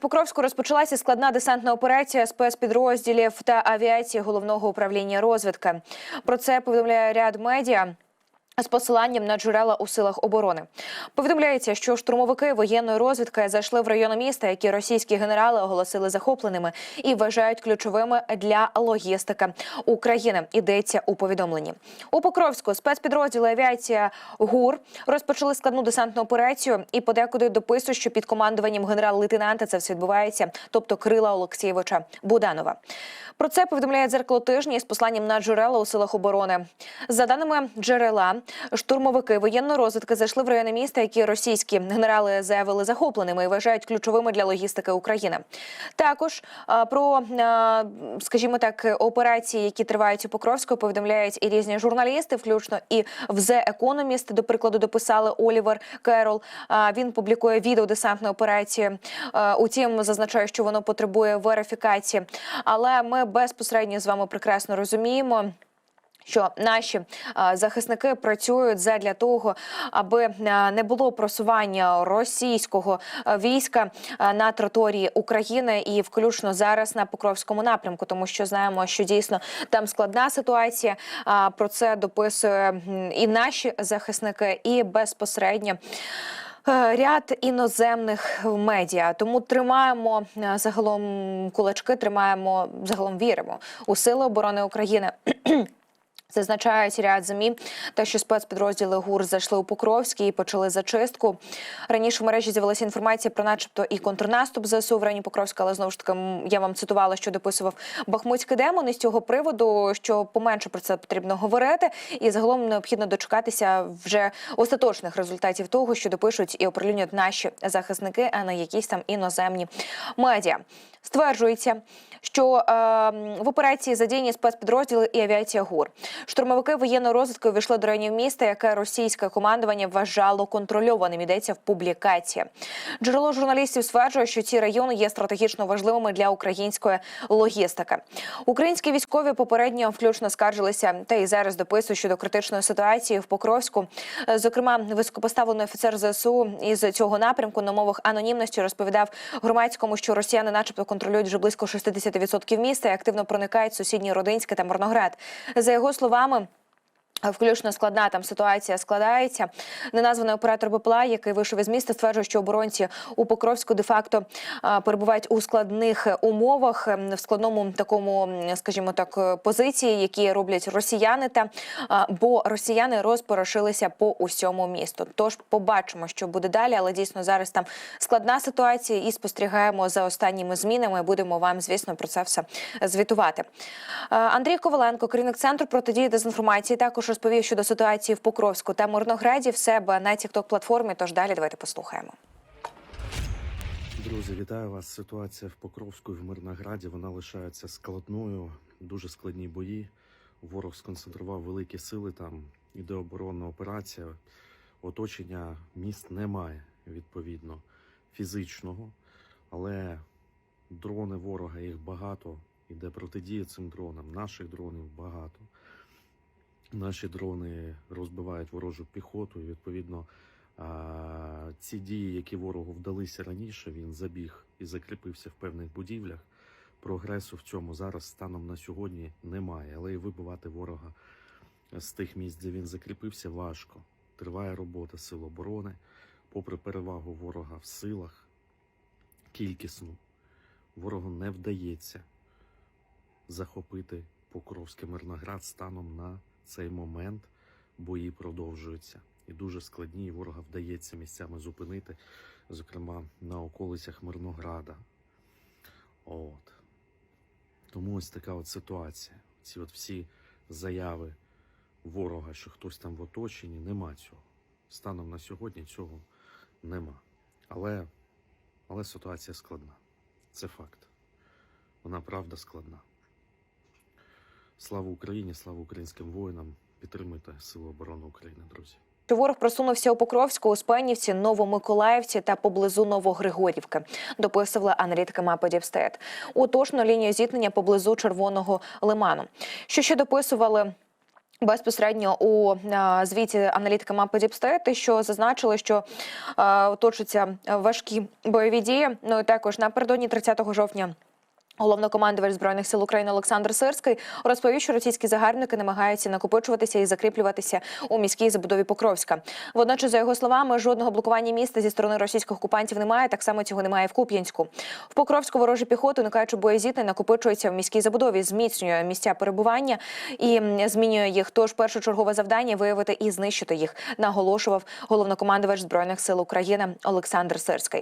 Покровську розпочалася складна десантна операція спецпідрозділів та авіації головного управління розвідки. Про це повідомляє ряд медіа. З посиланням на джерела у силах оборони повідомляється, що штурмовики воєнної розвідки зайшли в райони міста, які російські генерали оголосили захопленими і вважають ключовими для логістики України. Йдеться у повідомленні. У Покровську спецпідрозділи авіація ГУР розпочали складну десантну операцію і подекуди дописують, що під командуванням генерал-лейтенанта це все відбувається, тобто Крила Олексійовича Буданова. Про це повідомляє дзеркало тижні з посланням на джерела у силах оборони. За даними джерела, штурмовики воєнної розвідки зайшли в райони міста, які російські генерали заявили захопленими і вважають ключовими для логістики України. Також про, скажімо так, операції, які тривають у Покровську, повідомляють і різні журналісти, включно і в The Economist, до прикладу, дописали Олівер Керол. Він публікує відео десантної операції. Утім, зазначає, що воно потребує верифікації. Але ми безпосередньо з вами прекрасно розуміємо. Що наші захисники працюють задля того, аби не було просування російського війська на території України і включно зараз на Покровському напрямку, тому що знаємо, що дійсно там складна ситуація. Про це дописує і наші захисники, і безпосередньо. Ряд іноземних медіа, тому тримаємо загалом кулачки, тримаємо загалом віримо у сили оборони України. Зазначають ряд ЗМІ, те, що спецпідрозділи ГУР зайшли у Покровський і почали зачистку. Раніше в мережі з'явилася інформація про, начебто, і контрнаступ ЗСУ в районі Покровська, але знову ж таки я вам цитувала, що дописував Бахмутський демон. І з цього приводу, що поменше про це потрібно говорити, і загалом необхідно дочекатися вже остаточних результатів того, що допишуть і оприлюднюють наші захисники, а не якісь там іноземні медіа. Стверджується, що е, в операції задіяні спецпідрозділи і авіація ГУР. Штурмовики воєнної розвідки увійшли до районів міста, яке російське командування вважало контрольованим. Йдеться в публікації. Джерело журналістів стверджує, що ці райони є стратегічно важливими для української логістики. Українські військові попередньо включно скаржилися та і зараз дописують щодо критичної ситуації в Покровську. Зокрема, високопоставлений офіцер ЗСУ із цього напрямку на мовах анонімності розповідав громадському, що росіяни, начебто, контролюють вже близько 60% міста і активно проникають в сусідні Родинське та Мирноград. За його словами словами. Включно складна там ситуація складається. Неназваний оператор БПЛА, який вийшов із міста, стверджує, що оборонці у Покровську де-факто перебувають у складних умовах, ем, в складному такому, скажімо так, е, позиції, які роблять росіяни, та бо росіяни розпорошилися по усьому місту. Тож побачимо, що буде далі, але дійсно зараз там складна ситуація, і спостерігаємо за останніми змінами. Будемо вам, звісно, про це все звітувати. Андрій Коваленко, керівник центру протидії дезінформації, також розповів щодо ситуації в Покровську та Мирнограді в себе на тікток платформі. Тож далі давайте послухаємо. Друзі, вітаю вас. Ситуація в Покровську і в Мирнограді вона лишається складною. Дуже складні бої. Ворог сконцентрував великі сили. Там іде оборонна операція. Оточення міст немає відповідно фізичного, але дрони ворога їх багато. Іде протидія цим дронам. Наших дронів багато. Наші дрони розбивають ворожу піхоту. І відповідно ці дії, які ворогу вдалися раніше, він забіг і закріпився в певних будівлях. Прогресу в цьому зараз станом на сьогодні немає. Але і вибивати ворога з тих місць, де він закріпився, важко. Триває робота сил оборони, попри перевагу ворога в силах, кількісну, ворогу не вдається захопити Покровський Мирноград станом на цей момент. Бої продовжуються і дуже складні. і Ворога вдається місцями зупинити, зокрема на околицях Мирнограда. От. Тому ось така от ситуація. Ці от всі заяви ворога, що хтось там в оточенні, нема цього. Станом на сьогодні цього нема. Але, але ситуація складна. Це факт. Вона правда складна. Слава Україні, слава українським воїнам. Підтримуйте Сили оборони України, друзі. Ворог просунувся у Покровську, Успенівці, Новомиколаївці та поблизу Новогригорівки. Дописувала аналітика мапи Діпстет. Уточно лінію зіткнення поблизу Червоного лиману. Що ще дописували Безпосередньо у е, звіті аналітики мапи Діпстейт, що зазначили, що е, точаться важкі бойові дії. Ну і також напередодні 30 жовтня. Головнокомандувач збройних сил України Олександр Сирський розповів, що російські загарбники намагаються накопичуватися і закріплюватися у міській забудові Покровська. Водночас, за його словами, жодного блокування міста зі сторони російських окупантів немає. Так само цього немає в Куп'янську. В Покровську ворожі піхоти, уникаючи боєзітне, накопичується в міській забудові, зміцнює місця перебування і змінює їх. Тож першочергове завдання виявити і знищити їх, наголошував головнокомандувач збройних сил України Олександр Сирський.